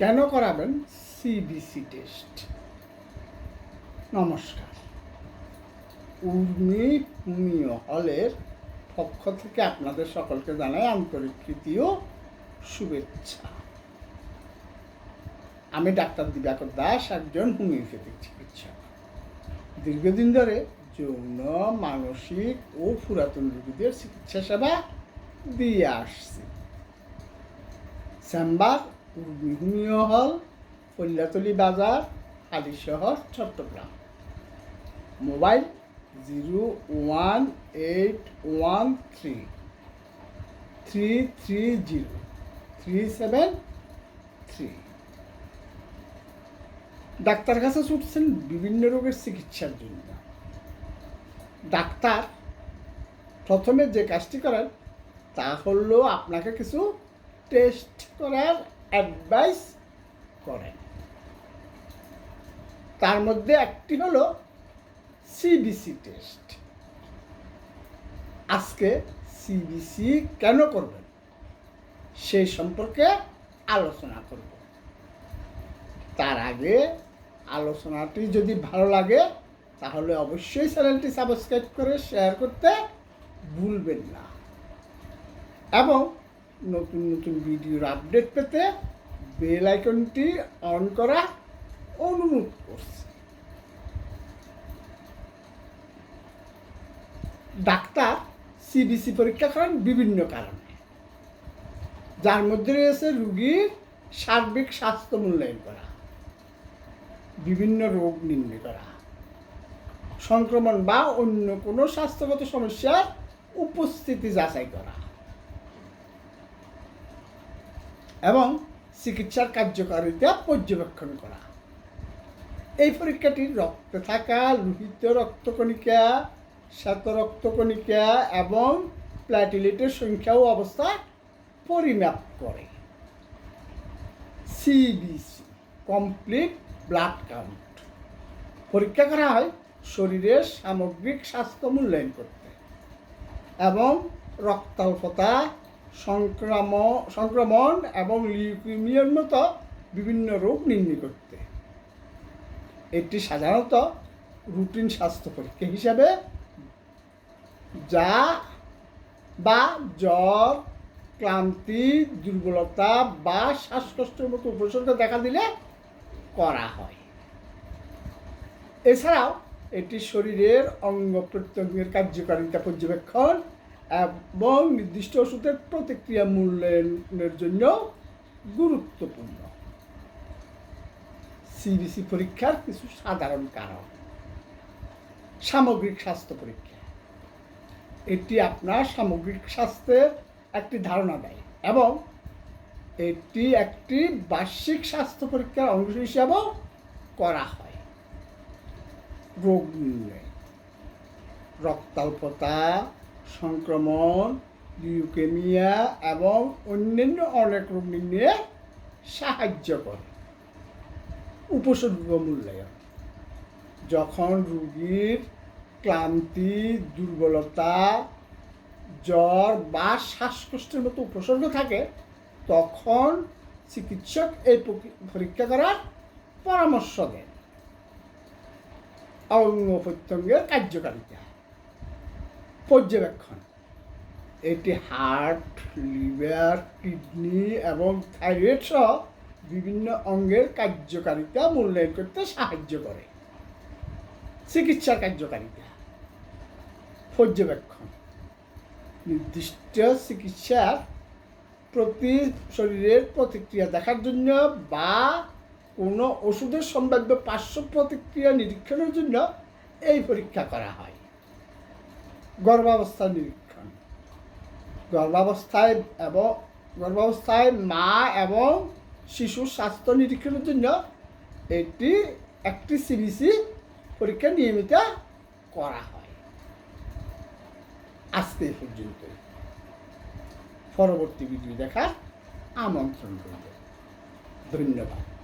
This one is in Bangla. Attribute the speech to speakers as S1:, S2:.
S1: কেন করাবেন? সিবিসি টেস্ট নমস্কার। উর্মি হোমিও হলের পক্ষ থেকে আপনাদের সকলকে জানাই আন্তরিক ও শুভেচ্ছা। আমি ডাক্তার দিবাকর দাস, একজন হোমিওপ্যাথিক চিকিৎসক। দীর্ঘদিন ধরে যৌন, মানসিক ও পুরাতন রোগীদের চিকিৎসা সেবা দিয়ে আসছি। চেম্বার হোমিও হল কল্যাতলি বাজার Halishahar Chattogram. Mobile zero one eight one three three three zero, three seven three. Doctor কাছে ছুটছেন বিভিন্ন রোগের চিকিৎসার জন্য। ডাক্তার প্রথমে যে কাজটি করেন, তা হলো আপনাকে কিছু টেস্ট করার অ্যাডভাইস করেন তার মধ্যে একটি হলো সিবিসি টেস্ট আজকে সিবিসি কেন করবেন? সেই সম্পর্কে আলোচনা করব। তার আগে আলোচনাটি যদি ভালো লাগে, তাহলে অবশ্যই চ্যানেলটি সাবস্ক্রাইব করে শেয়ার করতে ভুলবেন না। এবং নতুন নতুন ভিডিওর আপডেট পেতে বেল আইকনটি অন করা অনুরোধ করছি। ডাক্তার সিবিসি পরীক্ষা করেন বিভিন্ন কারণে, যার মধ্যে রয়েছে রুগীর সার্বিক স্বাস্থ্য মূল্যায়ন করা, বিভিন্ন রোগ নির্ণয় করা, সংক্রমণ বা অন্য কোনো স্বাস্থ্যগত সমস্যার উপস্থিতি যাচাই করা। এবং চিকিৎসার কার্যকারিতা পর্যবেক্ষণ করা। এই পরীক্ষাটি রক্তে থাকা, লোহিত রক্তকণিকা শ্বেত রক্তকণিকা এবং প্ল্যাটিলেটের সংখ্যা ও অবস্থা পরিমাপ করে। সিবিসি কমপ্লিট ব্লাড কাউন্ট পরীক্ষা করা হয় শরীরের সামগ্রিক স্বাস্থ্য মূল্যায়ন করতে এবং রক্তাল্পতা সংক্রমণ সংক্রমণ এবং লিউকিমিয়ার মতো বিভিন্ন রোগ নির্ণয় করতে। এটি সাধারণত রুটিন স্বাস্থ্য পরীক্ষা হিসাবে যা বা জ্বর, ক্লান্তি, দুর্বলতা বা শ্বাসকষ্টের মতো উপসর্গ দেখা দিলে করা হয়। এছাড়াও এটি শরীরের অঙ্গ প্রত্যঙ্গের কার্যকারিতা পর্যবেক্ষণ এবং নির্দিষ্ট ওষুধের প্রতিক্রিয়া মূল্যায়নের জন্য গুরুত্বপূর্ণ। সিবিসি পরীক্ষার কিছু সাধারণ কারণ। সামগ্রিক স্বাস্থ্য পরীক্ষা। এটি আপনার সামগ্রিক স্বাস্থ্যের একটি ধারণা দেয় এবং এটি একটি বার্ষিক স্বাস্থ্য পরীক্ষার অংশ হিসাবেও করা হয়। রোগ নির্ণয়। রক্তাল্পতা সংক্রমণ লিউকেমিয়া এবং অন্যান্য অনেক রোগ নির্ণয়ে সাহায্য করে। উপসর্গ মূল্যায়ন। যখন রুগীর ক্লান্তি, দুর্বলতা, জ্বর বা শ্বাসকষ্টের মতো উপসর্গ থাকে, তখন চিকিৎসক এই পরীক্ষা করার পরামর্শ দেন। অঙ্গ প্রত্যঙ্গের কার্যকারিতা। পর্যবেক্ষণ। এটি হার্ট লিভার কিডনি এবং থাইরয়েড সহ বিভিন্ন অঙ্গের কার্যকারিতা মূল্যায়ন করতে সাহায্য করে। চিকিৎসার কার্যকারিতা। পর্যবেক্ষণ। নির্দিষ্ট চিকিৎসার প্রতি শরীরের প্রতিক্রিয়া দেখার জন্য বা কোনো ওষুধের সম্ভাব্য পার্শ্ব প্রতিক্রিয়া নিরীক্ষণের জন্য এই পরীক্ষা করা হয়। গর্ভাবস্থা নিরীক্ষণ। গর্ভাবস্থায় এবং গর্ভাবস্থায় মা এবং শিশুর স্বাস্থ্য নিরীক্ষণের জন্য এটি একটি সিবিসি পরীক্ষা নিয়মিত করা হয়। আজকে পর্যন্ত। পরবর্তী ভিডিও দেখার আমন্ত্রণ রইল। ধন্যবাদ।